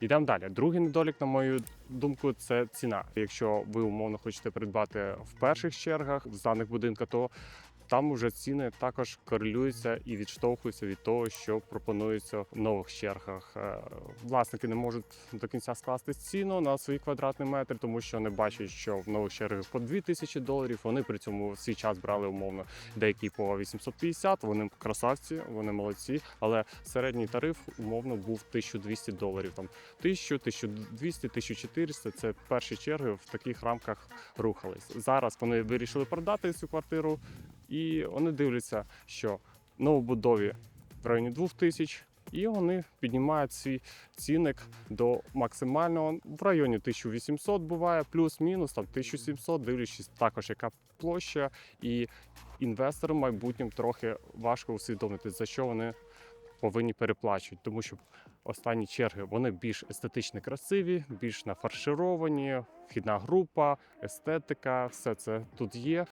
Йдемо далі. Другий недолік, на мою думку, це ціна. Якщо ви умовно хочете придбати в перших чергах в даних будинках, то там вже ціни також корелюються і відштовхуються від того, що пропонується в нових чергах. Е, Власники не можуть до кінця скласти ціну на свій квадратний метр, тому що не бачать, що в нових чергах по 2000 доларів. Вони при цьому в свій час брали умовно деякі по 850, Вони красавці, вони молодці. Але середній тариф умовно був 1200 доларів. Там 1000, 1200, 1400 – Це перші черги в таких рамках рухались. Зараз вони вирішили продати цю квартиру, і вони дивляться, що новобудові в районі 2000, і вони піднімають свій цінник до максимального. В районі 1800 буває, плюс-мінус там 1700, дивлячись також, яка площа, і інвесторам майбутнім трохи важко усвідомити, за що вони повинні переплачувати, тому що останні черги вони більш естетично красиві, більш нафаршировані, вхідна група, естетика, все це тут є.